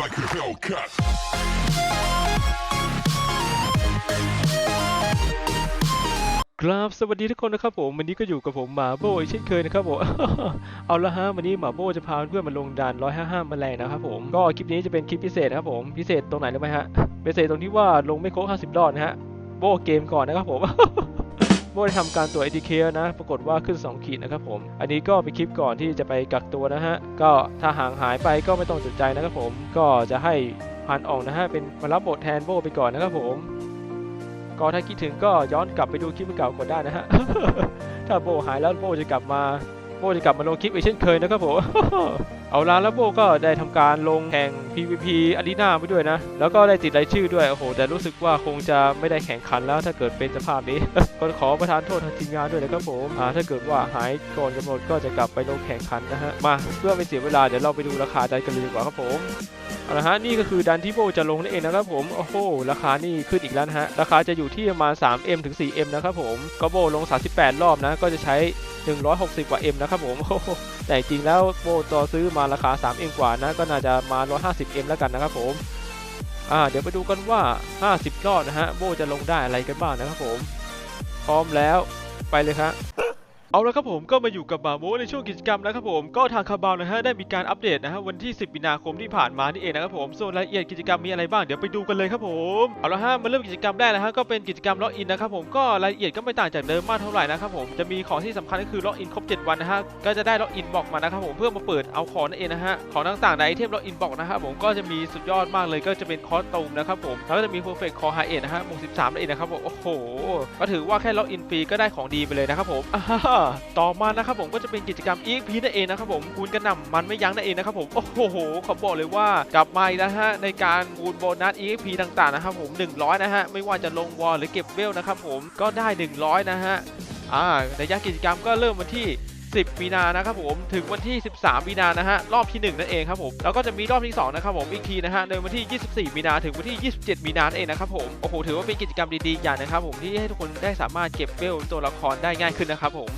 like a Hellcat. ครับสวัสดีทุกคนนะครับผมวันนี้ก็อยู่กับผมหมาโบอีกเช่นเคยนะครับผม เอาละฮะวันนี้หมาโบจะพาเพื่อนๆมาลงดัน155แมลงนะครับผมก็คลิปนี้จะเป็นคลิปพิเศษนะครับผมพิเศษตรงไหนรู้ไหมฮะพิเศษตรงที่ว่าลงไม่ครบ50รอบนะฮะโบเกมก่อนนะครับผม โบได้ทำการตรวจ ATK นะ ปรากฏว่าขึ้น 2 ขีดนะครับผม อันนี้ก็เป็นคลิปก่อนที่จะไปกักตัวนะฮะ ก็ถ้าห่างหายไปก็ไม่ต้องสนใจนะครับผม ก็จะให้ผ่านออกนะฮะ เป็นมารับบทแทนโบไปก่อนนะครับผม ก็ถ้าคิดถึงก็ย้อนกลับไปดูคลิปเก่าก่อนได้นะฮะ ถ้าโบหายแล้วโบจะกลับมา โบจะกลับมาลงคลิปอีกเช่นเคยนะครับผม เอาละแล้วโบก็ได้ทำการลงแข่ง PVP อารีนาไปด้วยนะ แล้วก็ได้ติดรายชื่อด้วย โอ้โห แต่รู้สึกว่าคงจะไม่ได้แข่งขันแล้วถ้าเกิดเป็นสภาพนี้ ก็ขอประทานโทษทางทีมงานด้วยนะครับผม อ่า ถ้าเกิดว่าหายก่อนกำหนดก็จะกลับไปลงแข่งขันนะฮะ มาเพื่อไม่เสียเวลาเดี๋ยวเราไปดูราคาดันกันเลยดีกว่าครับผมเอาละฮะนี่ก็คือดันที่โบจะลงนั่นเองนะครับผมโอ้โหราคานี่ขึ้นอีกแล้วนะฮะราคาจะอยู่ที่ประมาณ 3M ถึง 4M นะครับผมก็โบลง 38 รอบนะก็จะใช้160 กว่า M นะครับผม แต่จริงแล้วโบต่อซื้อมาราคา 3M กว่านะ ก็น่าจะมา 150M แล้วกันนะครับผมอ่าเดี๋ยวไปดูกันว่า 50 รอบนะฮะ โบจะลงได้อะไรกันบ้างนะครับผม พร้อมแล้วไปเลยครับ เอาละครับผมก็มาอยู่กับบาโมในช่วงกิจกรรมนะครับผมก็ทางคาบาวนะฮะได้มีการอัปเดตนะฮะวันที่ 10มีนาคมที่ผ่านมานี่เองนะครับผมส่วนรายละเอียดกิจกรรมมีอะไรบ้างเดี๋ยวไปดูกันเลยครับผมเอาละฮะมาเริ่มกิจกรรมแรกนะฮะก็เป็นกิจกรรมล็อกอินนะครับผมก็รายละเอียดก็ไม่ต่างจากเดิมมากเท่าไหร่นะครับผมจะมีของที่สำคัญก็คือล็อกอินครบ 7 วันนะฮะก็จะได้ล็อกอินบอกมานะครับผมเพื่อมาเปิดเอาของนั่นเองนะฮะของต่างๆในไอเทมล็อกอินบอกนะครับผมก็จะมีสุดยอดมากเลยก็จะเป็นคอสตูมนะครับผมแล้วก็จะมีเพอร์เฟกต์คอไฮเอ็นนะฮะหมวก13นั่นเองนะครับผมโอ้โหก็ถือว่าแค่ล็อกอินฟรีก็ได้ของดีไปเลยนะครับผมอ่าต่อมานะครับผมก็จะเป็นกิจกรรม EXP นั่นเองนะครับผมคูณกระหน่ำมันไม่ยั้งนั่นเองนะครับผมโอ้โหขอบอกเลยว่ากลับมาอีกแล้วฮะในการคูณโบนัส EXP ต่างๆนะครับผม100นะฮะไม่ว่าจะลงวอลหรือเก็บเวลนะครับผมก็ได้ 100 นะฮะอ่าระยะกิจกรรมก็เริ่มวันที่ 10 มีนานะครับผมถึงวันที่ 13 มีนานะฮะรอบที่ 1 นั่นเองครับผมแล้วก็จะมีรอบที่ 2 นะครับผมอีกทีนะฮะในวันที่ 24 มีนาถึงวันที่ 27 มีนานั่นเองนะครับผมโอ้โหถือว่าเป็นกิจกรรมดีๆอย่างนะครับผมที่ให้ทุกคนได้สามารถเก็บเวลตัวละครได้ง่ายขึ้นนะครับผม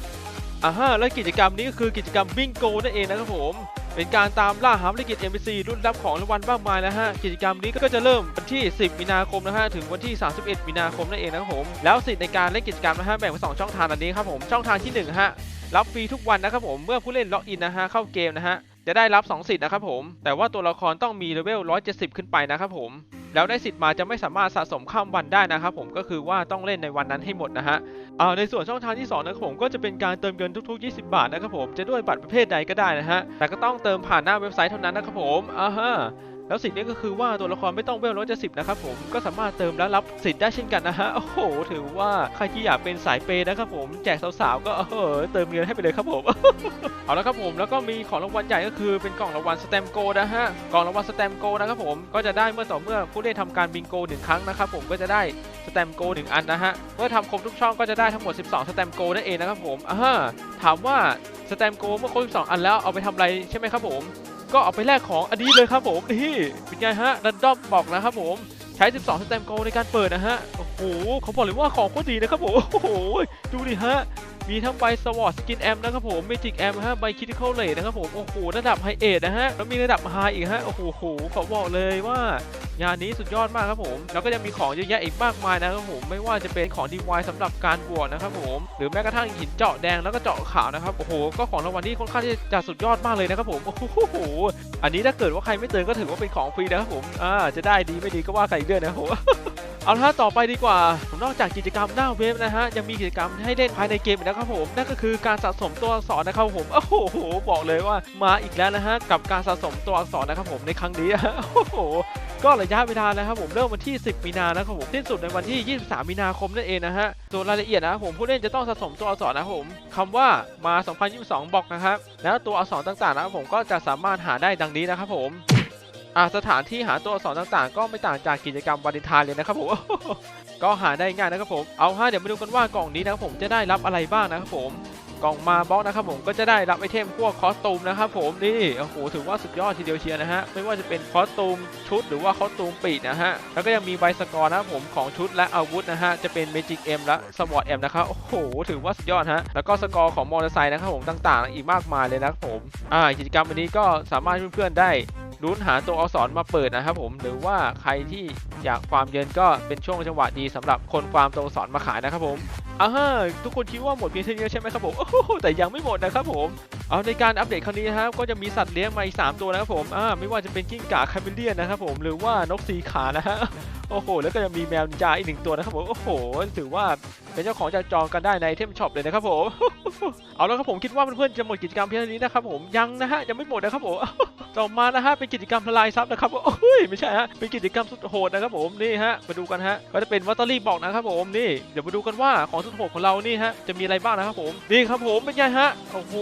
อ่าฮะและกิจกรรมนี้ก็คือกิจกรรมบิงโกนั่นเองนะครับผมเป็นการตามล่าหาภารกิจ NPC รุ่นรับของรางวัลมากมายนะฮะ กิจกรรมนี้ก็จะเริ่มวันที่ 10 มีนาคมนะฮะ ถึงวันที่ 31 มีนาคมนั่นเองนะครับผม แล้วสิทธิ์ในการเล่นกิจกรรมนะฮะ แบ่งเป็นสช่องทางอันนี้ครับผม ช่องทางที่1ฮะ รับฟรีทุกวันนะครับผมเมื่อผู้เล่นล็อกอินนะฮะเข้าเกมนะฮะจะได้รับ 2 สิทธิ์นะครับผม แต่ว่าตัวละครต้องมีเลเวล 170 ขึ้นไปนะครับผม แล้วได้สิทธิ์มาจะไม่สามารถสะสมข้ามวันได้นะครับผม ก็คือว่าต้องเล่นในวันนั้นให้หมดนะฮะอ่าในส่วนช่องทางที่ 2 นะครับผมก็จะเป็นการเติมเงินทุกๆ 20 บาทนะครับผม จะด้วยบัตรประเภทใดก็ได้นะฮะ แต่ก็ต้องเติมผ่านหน้าเว็บไซต์เท่านั้นนะครับผมอ่าฮะ แล้วสิทธิ์นี้ก็คือว่าตัวละครไม่ต้องเวลร้อยเจ็ดสิบนะครับผมก็สามารถเติมและรับสิทธิ์ได้เช่นกันนะฮะโอ้โหถือว่าใครที่อยากเป็นสายเปย์นะครับผมแจกสาวๆก็เออเติมเงินให้ไปเลยครับผมเอาละครับผมแล้วก็มีของรางวัลใหญ่ก็คือเป็นกล่องรางวัลสแตมโกนะฮะกล่องรางวัลสแตมโกนะครับผมก็จะได้เมื่อต่อเมื่อผู้เล่นทำการบิงโกหนึ่งครั้งนะครับผมก็จะได้สแตมโกหนึ่งอันนะฮะเมื่อทำครบทุกช่องก็จะได้ทั้งหมด 12 สแตมโกนั่นเองนะครับผมอ่าฮะถามว่าสแตมโกเมื่อครบ12 อันแล้วเอาไปทำอะไรใช่ไหมครับผม ก็เอาไปแลกของอันนี้เลยครับผมนี่เป็นไงฮะดันดอมบอกนะครับผมใช้ 12สแตมโกในการเปิดนะฮะ โอ้โหเขาบอกเลยว่าของโคตรดีนะครับผม โอ้โห ดูดิฮะ มีทั้งใบสวอตสกินแอมนะครับผมเมจิกแอมฮะใบคิทิคอลเลทนะครับผมโอ้โหระดับไฮเอทนะฮะแล้วมีระดับไฮอีกฮะโอ้โหเขาบอกเลยว่างานนี้สุดยอดมากครับผมแล้วก็ยังมีของเยอะแยะอีกมากมายนะครับผมไม่ว่าจะเป็นของดีไวสำหรับการบวชนะครับผมหรือแม้กระทั่งหินเจาะแดงแล้วก็เจาะขาวนะครับโอ้โหก็ของรางวัลที่ค่อนข้างจะสุดยอดมากเลยนะครับผมโอ้โหอันนี้ถ้าเกิดว่าใครไม่เติมก็ถือว่าเป็นของฟรีนะครับผมอ่าจะได้ดีไม่ดีก็ว่ากันอีกเรื่องนะครับผม เอาละต่อไปดีกว่า ผมนอกจากกิจกรรมหน้าเว็บนะฮะ ยังมีกิจกรรมให้เล่นภายในเกมอีกนะครับผม นั่นก็คือการสะสมตัวอักษรนะครับผม โอ้โห บอกเลยว่ามาอีกแล้วนะฮะ กับการสะสมตัวอักษรนะครับผมในครั้งนี้ โอ้โห ก็ระยะเวลานะครับผมเริ่มวันที่ 10 มีนานะครับผมสิ้นสุดในวันที่ 23 มีนาคมนั่นเองนะฮะส่วนรายละเอียดนะผมผู้เล่นจะต้องสะสมตัวอักษรนะครับผมคำว่ามา 2022 บอกนะครับ แล้วตัวอักษรต่างๆนะครับผมก็จะสามารถหาได้ดังนี้นะครับผม อ่าสถานที่หาตัวอักษรต่างๆ ก็ไม่ต่างจากกิจกรรมวาเลนทน์เลยนะครับผม ก็หาได้ง่ายนะครับผม เอาฮะเดี๋ยวมาดูกันว่ากล่องนี้นะครับผมจะได้รับอะไรบ้างนะครับผม กล่องมาบล็อกนะครับผมก็จะได้รับไอเทมพวกคอสตูมนะครับผมนี่โอ้โหถือว่าสุดยอดทีเดียวเชียร์นะฮะไม่ว่าจะเป็นคอสตูมชุดหรือว่าคอสตูมปีกนะฮะแล้วก็ยังมีใบสกอร์นะครับผมของชุดและอาวุธนะฮะจะเป็นเมจิกเอ็มและสวอตเอ็มนะครับโอ้โหถือว่าสุดยอดฮะแล้วก็สกอร์ของมอเตอร์ไซค์นะครับผมต่างๆ อีกมากมายเลยนะครับผมอ่ากิจกรรมวันนี้ก็สามารถเพื่อนๆได้ ลุ้นหาตัวอักษรมาเปิดนะครับผมหรือว่าใครที่อยากความเย็นก็เป็นช่วงจังหวะดีสำหรับคนความตัวอักษรมาขายนะครับผมอ่าฮะทุกคนคิดว่าหมดเพียงเท่านี้ใช่ไหมครับผมโอ้โหแต่ยังไม่หมดนะครับผมเอาในการอัปเดตครั้งนี้นะครับก็จะมีสัตว์เลี้ยงมาอีก3ตัวนะครับผมอ่าไม่ว่าจะเป็นกิ้งก่าคาเมเลียนนะครับผมหรือว่านกสีขานะฮะ โอ้โห แล้วก็จะมีแมวนินจาอีกหนึ่งตัวนะครับผมโอ้โห ถือว่าเป็นเจ้าของจะจองกันได้ในเทมช็อปเลยนะครับผมเอาแล้วครับผมคิดว่าเพื่อนๆจะหมดกิจกรรมเพียงเท่านี้นะครับผมยังนะฮะยังไม่หมดนะครับผมต่อมานะฮะเป็นกิจกรรมทลายทรัพย์นะครับโอ้ยไม่ใช่ฮะเป็นกิจกรรมสุดโหดนะครับผมนี่ฮะมาดูกันฮะก็จะเป็นวัตเตอรี่บอกนะครับผมนี่เดี๋ยวมาดูกันว่าของสุดโหดของเรานี่ฮะจะมีอะไรบ้างนะครับผมนี่ครับผมเป็นไงฮะโอ้โห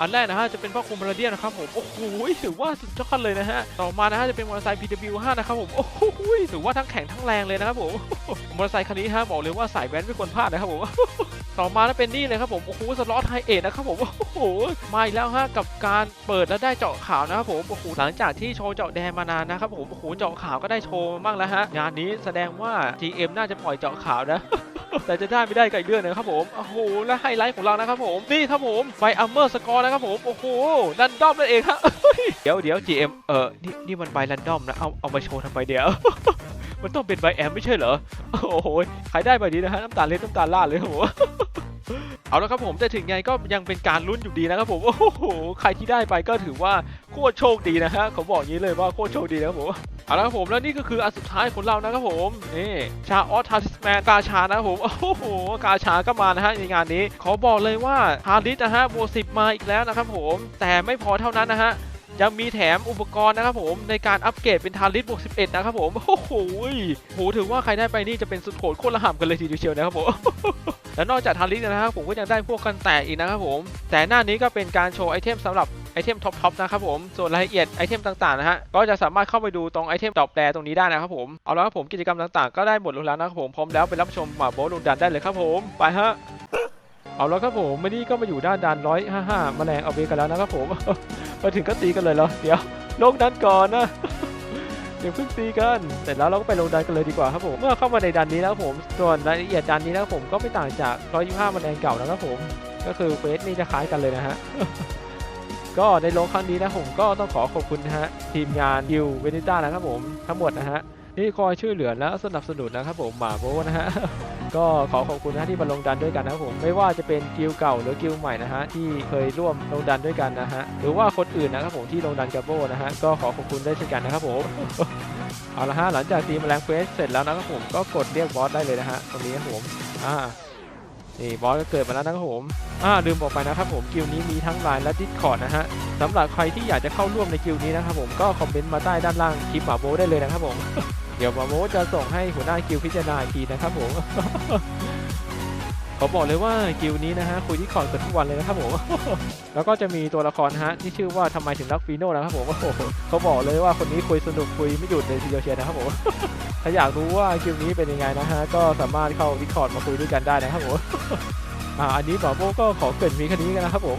อันแรกนะฮะจะเป็นพ่อคุมรเดียนนะครับผมโอ้โหถือว่าสุดยอดเลยนะฮะต่อมานะฮะจะเป็นมอเตอร์ไซค์ PW5 นะครับผมโอ้โหถือว่าทั้งแข็งทั้งแรงเลยนะครับผมมอเตอร์ไซค์คันนี้ฮะบอกเลยว่าสายแว้นไม่ควรพลาดนะครับผมต่อมาแล้วเป็นนี่เลยครับผมโอ้โหสล็อตไฮเอทนะครับผมโอ้โหมาอีกแล้วฮะกับการเปิดแล้วได้เจาะขาวนะครับผมโอ้โหหลังจากที่โชว์เจาะแดงมานานนะครับผมโอ้โหเจาะขาวก็ได้โชว์บ้างแล้วฮะงานนี้แสดงว่า GM น่าจะปล่อยเจาะขาวนะ แต่จะได้ไม่ได้ก็อีกเรื่องหนึงครับผมโอ้โหและไฮไลท์ของเรานะครับผมนี่ครับผมไฟอัมเมอร์สกอร์นะครับผมโอ้โหรันดอมนั่นเองครับเดี๋ยวเดี๋ยว GM เออนี่นี่มันใบรันดอมนะเอาเอามาโชว์ทำไมเดี๋ยวมันต้องเป็นใบแอมไม่ใช่เหรอโอ้โหใครได้ใบนี้นะฮะน้ำตาลเล็ดน้ำตาลล่าเลยครับผม เอาละครับผมแต่ถึงไงก็ยังเป็นการลุ้นอยู่ดีนะครับผม โอ้โห ใครที่ได้ไปก็ถือว่าโคตรโชคดีนะฮะเขาบอกอย่างนี้เลยว่าโคตรโชคดีนะครับผมเอาละครับผมแล้วนี่ก็คืออันสุดท้ายของเรานะครับผมนี่ชาออสทาริสแมนกาชานะครับผมโอ้โหกาชาก็มานะฮะในงานนี้ขอบอกเลยว่าฮาริสนะฮะโบสิบมาอีกแล้วนะครับผม แต่ไม่พอเท่านั้นนะฮะยังมีแถมอุปกรณ์นะครับผมในการอัปเกรดเป็นทาริสบวก11 นะครับผม โอ้โหโหถือว่าใครได้ไปนี่จะเป็นสุดโหดโคตรระห่ำกันเลยทีเดียวเชียวนะครับผม และนอกจากทาริสนะครับผมก็ยังได้พวกกันแตกอีกนะครับผม แต่หน้านี้ก็เป็นการโชว์ไอเทมสำหรับไอเทมท็อปทอปนะครับผม ส่วนรายละเอียดไอเทมต่างๆนะฮะ ก็จะสามารถเข้าไปดูตรงไอเทมตอบแปลตรงนี้ได้นะครับผม เอาละครับผมกิจกรรมต่างๆ ก็ได้หมดลงแล้วนะครับผม พร้อมแล้วไปรับชมหมาโบลูดันได้เลยครับผม ไปฮะ เอาล้วครับผมวันนี้ก็มาอยู่ด้านดันร้อยห้าห้าแมลงเอาเบกันแล้วนะครับผม มาถึงก็ตีกันเลยเหรอ เดี๋ยว โลงดันก่อนนะ เดี๋ยวเพิ่งตีกัน เสร็จแล้วเราก็ไปลงดันกันเลยดีกว่าครับผม เมื่อเข้ามาในดันนี้แล้วผม ส่วนรายละเอียดดันนี้แล้วผมก็ไม่ต่างจาก 125แมลงเก่านะครับผม ก็คือเฟสนี่จะคล้ายกันเลยนะฮะ ก็ในลงครั้งนี้นะผมก็ต้องขอขอบคุณนะฮะทีมงานยิวเวนิต้านะครับผมทั้งหมดนะฮะที่คอยช่วยเหลือและสนับสนุนนะครับผมหมาโบนะฮะ ก็ขอขอบคุณนะที่มาลงดันด้วยกันนะครับผมไม่ว่าจะเป็นกิลเก่าหรือกิลใหม่นะฮะที่เคยร่วมลงดันด้วยกันนะฮะหรือว่าคนอื่นนะครับผมที่ลงดันกับโบนะฮะก็ขอขอบคุณด้วยเช่นกันนะครับผมเอาละฮะหลังจากตีมแมลงเฟสเสร็จแล้วนะครับผมก็กดเรียกบอสได้เลยนะฮะตรงนี้ครับผมอ่านี่บอสก็เกิดมาแล้วนะครับผมอ่าลืมบอกไปนะครับผมกิลนี้มีทั้งไลน์และดิสคอร์ดนะฮะสำหรับใครที่อยากจะเข้าร่วมในกิลนี้นะครับผมก็คอมเมนต์มาใต้ด้านล่างคลิปหมาโบได้เลยนะครับผม เดี๋ยวมาโบจะส่งให้หัวหน้ากิลพิจารณาอีกทีนะครับผมเขาบอกเลยว่ากิลนี้นะฮะคุยที่คอร์ดเกือบทุกวันเลยนะครับผมแล้วก็จะมีตัวละครฮะที่ชื่อว่าทำไมถึงรักฟีโน่นะครับผมโอ้โหเขาบอกเลยว่าคนนี้คุยสนุกคุยไม่หยุดเลยทีเดียวเชียนะครับผมถ้าอยากรู้ว่ากิลนี้เป็นยังไงนะฮะก็สามารถเข้าดิคอร์ดมาคุยด้วยกันได้นะครับผมอ่าอันนี้หมอโบก็ขอเกินมีแค่นี้กันนะครับผม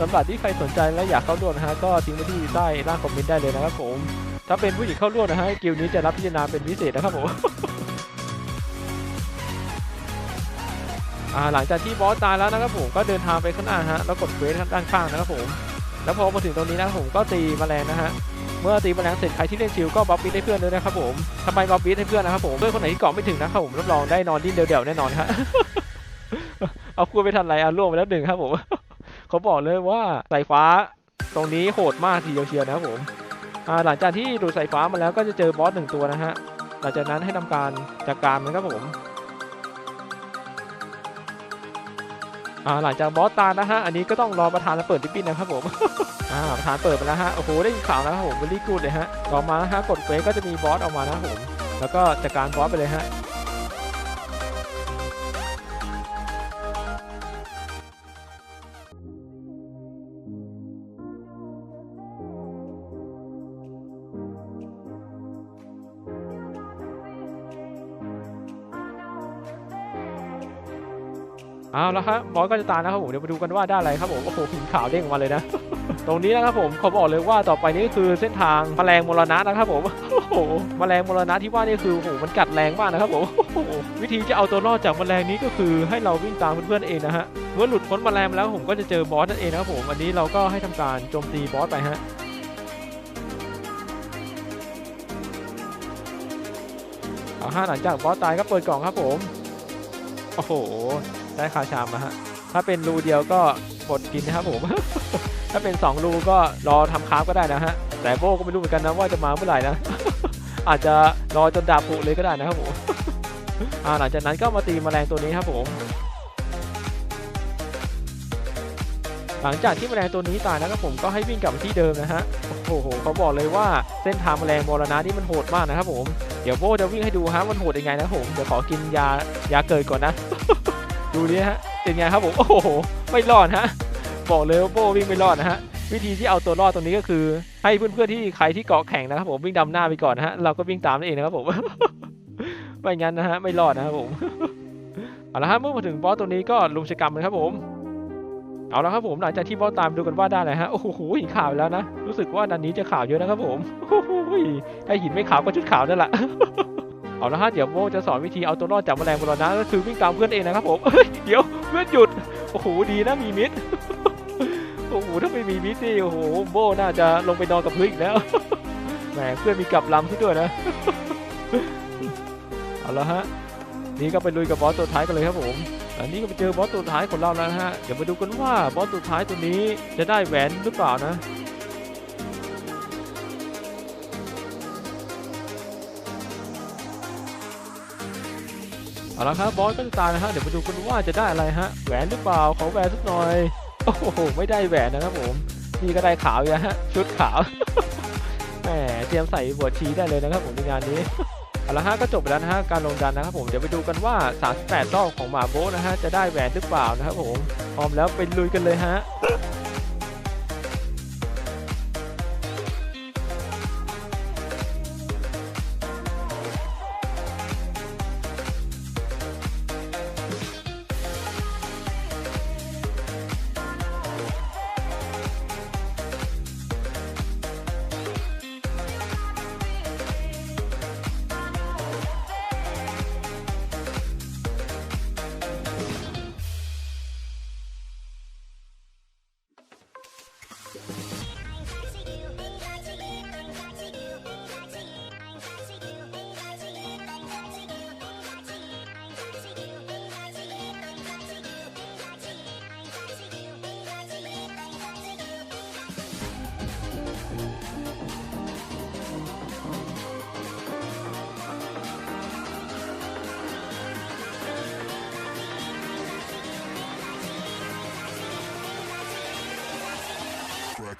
สำหรับที่ใครสนใจและอยากเข้าร่วมนะฮะก็ทิ้งไว้ที่ใต้ล่างคอมเมนต์ได้เลยนะครับผม ถ้าเป็นผู้หญิงเข้าร่วมนะฮะกิลนี้จะรับพิจารณาเป็นพิเศษนะครับผมหลังจากที่บอสตายแล้วนะครับผมก็เดินทางไปข้างหน้าฮะแล้วกดเควสด้านข้างนะครับผมแล้วพอมาถึงตรงนี้นะครับผมก็ตีแมลงนะฮะเมื่อตีแมลงเสร็จใครที่เล่นชิลก็บัฟบีทให้เพื่อนด้วยนะครับผมทำไมบัฟบีทให้เพื่อนนะครับผมเพื่อนคนไหนที่เกาะไม่ถึงนะครับผมรับรองได้นอนดิ้นเดี่ยวๆแน่นอนฮะเอาคุยไปทันไรอะล่วงไปแล้วหนึ่งครับผมเขาบอกเลยว่าสายฟ้าตรงนี้โหดมากทีเดียวเชียวนะครับผม หลังจากที่ดูดสายฟ้ามาแล้วก็จะเจอบอสหนึ่งตัวนะฮะหลังจากนั้นให้ทำการจัดการมันครับผมหลังจากบอสตายนะฮะอันนี้ก็ต้องรอประธานเปิดทิปปิ้นนะครับผมประธานเปิดไปแล้วฮะโอ้โหได้ยินข่าวแล้วครับผมเบลี่กูดเลยฮะต่อมานะฮะกดเฟซก็จะมีบอสออกมานะครับผมแล้วก็จัดการบอสไปเลยฮะ เอาละครับบอสก็จะตายนะครับผมเดี๋ยวมาดูกันว่าได้อะไรครับผมโอ้โหหินขาวเด้งมาเลยนะ ตรงนี้นะครับผมเขาบอกเลยว่าต่อไปนี้คือเส้นทางแมลงมรณะนะครับผมโอ้โหแมลงมรณะที่ว่านี่คือโอ้โหมันกัดแรงมากนะครับผมวิธีจะเอาตัวรอดจากแมลงนี้ก็คือให้เราวิ่งตามเพื่อนๆเองนะฮะเมื่อหลุดพ้นแมลงแล้วผมก็จะเจอบอสนั่นเองนะครับผมอันนี้เราก็ให้ทำการโจมตีบอสไปฮะเอาห้าหลังจากบอสตายก็เปิดกล่องครับผมโอ้โห ได้คาชามมาฮะ ถ้าเป็นรูเดียวก็กดกินนะครับผม ถ้าเป็น 2 รูก็รอทำคราฟก็ได้นะฮะ แต่โบก็ไม่รู้เหมือนกันนะว่าจะมาเมื่อไหร่นะ อาจจะรอจนดาบผุเลยก็ได้นะครับผมหลังจากนั้นก็มาตีแมลงตัวนี้ครับผม หลังจากที่แมลงตัวนี้ตายนะครับผมก็ให้วิ่งกลับที่เดิมนะฮะ โอ้โหเขาบอกเลยว่าเส้นทางแมลงมรณะนี่มันโหดมากนะครับผม เดี๋ยวโบจะวิ่งให้ดูฮะมันโหดยังไงนะผม เดี๋ยวขอกินยายาเกิดก่อนนะ ดูดิฮะเป็นไงครับผมโอ้โหไม่รอดฮะบอกเลยว่าโบวิ่งไม่รอดนะฮะวิธีที่เอาตัวรอดตรงนี้ก็คือ ให้เพื่อนๆที่ใครที่เกาะแข่งนะครับผมวิ่งดำหน้าไปก่อนนะฮะเราก็วิ่งตามนั่นเองนะครับผมไม่งั้นนะฮะไม่รอดนะครับผมเอาละฮะเมื่อมาถึงบอสตัวนี้ก็ลุมชะกรรมเลยครับผมเอาละครับผมหลังจากที่บอสตามดูกันว่าได้เลยฮะโอ้โหหินขาวแล้วนะรู้สึกว่าดันนี้จะขาวเยอะนะครับผมโอ้โหถ้าหินไม่ขาวก็ชุดขาวนั่นแหละ เอาละฮะเดี๋ยวโบจะสอนวิธีเอาตัวรอดจากแมลงบรณะก็คือวิ่งตามเพื่อนเองนะครับผมเฮ้ยเดี๋ยวเพื่อนหยุดโอ้โหดีนะมีมิดโอ้โหถ้าไม่มีมิดนี่โอ้โหโบน่าจะลงไปนอนกับพื้นอีกแล้วแหมเพื่อนมีกลับลำที่ด้วยนะเอาละฮะนี่ก็ไปลุยกับบอสตัวท้ายกันเลยครับผมอันนี้ก็ไปเจอบอสตัวท้ายของเราแล้วนะฮะเดี๋ยวมาดูกันว่าบอสตัวท้ายตัวนี้จะได้แหวนหรือเปล่านะ เอาละครับบอสก็จะตายนะฮะเดี๋ยวมาดูกันว่าจะได้อะไรฮะแหวนหรือเปล่าขอแหวนสักหน่อยโอ้โหไม่ได้แหวนนะครับผมนี่ก็ได้ขาวอยู่นะฮะชุดขาวแหมเตรียมใส่บวชชีได้เลยนะครับผมในงานนี้เอาละฮะก็จบไปแล้วนะฮะการลงดันนะครับผมเดี๋ยวไปดูกันว่า 38รอบของหมาโบนะฮะจะได้แหวนหรือเปล่านะครับผมพร้อมแล้วไปลุยกันเลยฮะ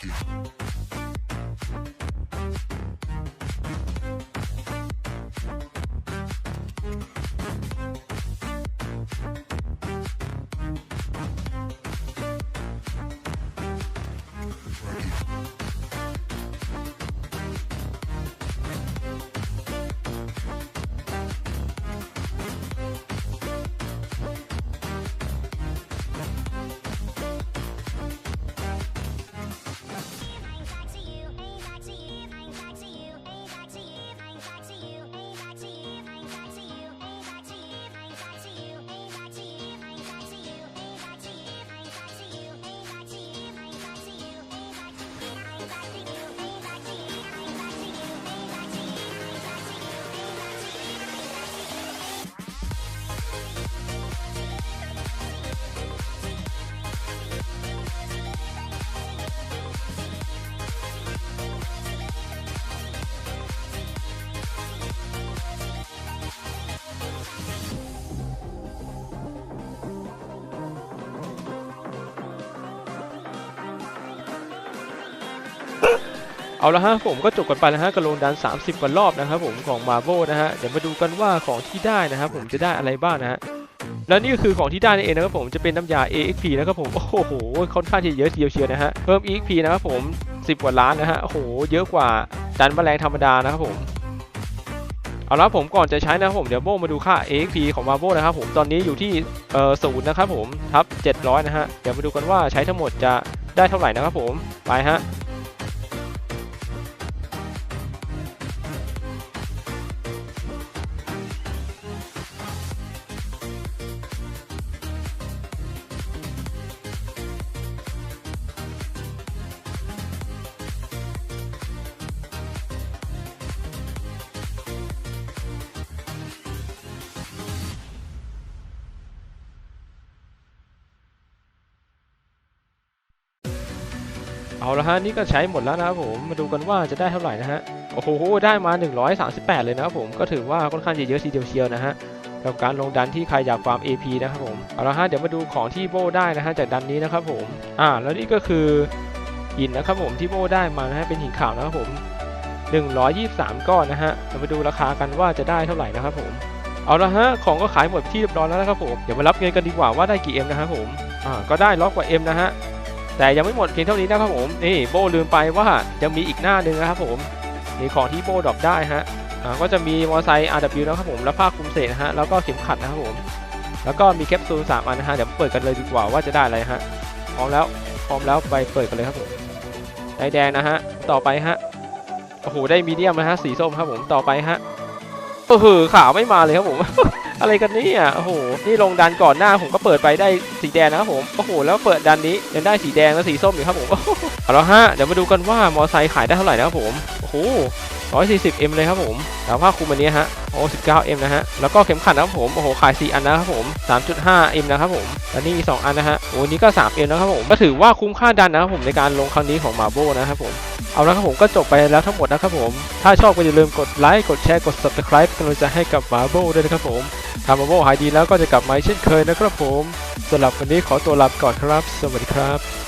Rocky. เอาละฮะผมก็จบกันไปแล้วฮะกระโลงดัน 30 กว่ารอบนะครับผมของมาโบนะฮะเดี๋ยวมาดูกันว่าของที่ได้นะครับผมจะได้อะไรบ้างนะฮะแล้วนี่ก็คือของที่ได้นั่นเองนะครับผมจะเป็นน้ำยา AXP นะครับผมโอ้โหค่อนข้างที่จะเยอะทีเดียวเชียวนะฮะเพิ่ม EXP นะครับผม 10 กว่าล้านนะฮะโอ้โหเยอะกว่าดันแมลงธรรมดานะครับผมเอาละผมก่อนจะใช้นะครับผมเดี๋ยวโบมาดูค่า AXP ของมาโบนะครับผมตอนนี้อยู่ที่เอ่อศูนย์นะครับผมทับ700นะฮะเดี๋ยวมาดูกันว่าใช้ทั้งหมดจะได้เท่าไหร่นะครับผมไปฮะ เอาละฮะนี่ก็ใช้หมดแล้วนะครับผมมาดูกันว่าจะได้เท่าไหร่นะฮะโอ้โหได้มา 138 เลยนะครับผมก็ถือว่าค่อนข้างจะเยอะทีเดียวเชียวนะฮะกับการลงดันที่ใครอยากฟาร์ม AP นะครับผมเอาละฮะเดี๋ยวมาดูของที่โบได้นะฮะจากดันนี้นะครับผมอ่าแล้วนี่ก็คือหินนะครับผมที่โบได้มานะฮะเป็นหินขาวนะครับผม 123 ก้อนนะฮะเรามาดูราคากันว่าจะได้เท่าไหร่นะครับผมเอาละฮะของก็ขายหมดที่เรียบร้อยแล้วนะครับผมเดี๋ยวมารับเงินกันดีกว่าว่าได้กี่ M นะครับผมอ่าก็ได้ล็อกกว่า M นะฮะ แต่ยังไม่หมดเพียงเท่านี้นะครับผมนี่โบลืมไปว่ายังมีอีกหน้าหนึ่งนะครับผมมีของที่โบดรอปได้ฮะก็จะมีมอเตอร์ไซค์ RW นะครับผมแล้วผ้าคลุมเศษฮะแล้วก็เข็มขัดนะครับผมแล้วก็มีแคปซูล3อันนะฮะเดี๋ยวเปิดกันเลยดีกว่าว่าจะได้อะไรฮะพร้อมแล้วพร้อมแล้วไปเปิดกันเลยครับผมได้แดงนะฮะต่อไปฮะโอ้โหได้มีเดียมนะฮะสีส้มครับผมต่อไปฮะโอ้โหขาวไม่มาเลยครับผม อะไรกันเนี่ยโอ้โหนี่ลงดันก่อนหน้าผมก็เปิดไปได้สีแดงนะครับผมโอ้โหแล้วเปิดดันนี้ยังได้สีแดงและสีส้มอยู่ครับผมเอาละฮะเดี๋ยวมาดูกันว่ามอไซค์ขายได้เท่าไหร่นะครับผมโอ้โห 140M เลยครับผมแล้วผ้าคลุมอันนี้ฮะ โอ้ 19M นะฮะ แล้วก็เข็มขัดนะครับผม โอ้โห ขาย 4 อันนะครับผม 3.5M นะครับผม แล้วนี่มี 2 อันนะฮะ โอ้นี่ก็ 3M นะครับผม ก็ถือว่าคุ้มค่าดันนะครับผมในการลงครั้งนี้ของมาโบนะครับผม เอาละครับผมก็จบไปแล้วทั้งหมดนะครับผม ถ้าชอบก็อย่าลืมกดไลค์ กดแชร์ กด subscribe เป็นกำลังใจให้กับมาโบด้วยนะครับผม ทำมาโมหายดีแล้วก็จะกลับมาเช่นเคยนะครับผมสำหรับวันนี้ขอตัวลาไปก่อนครับ สวัสดีครับ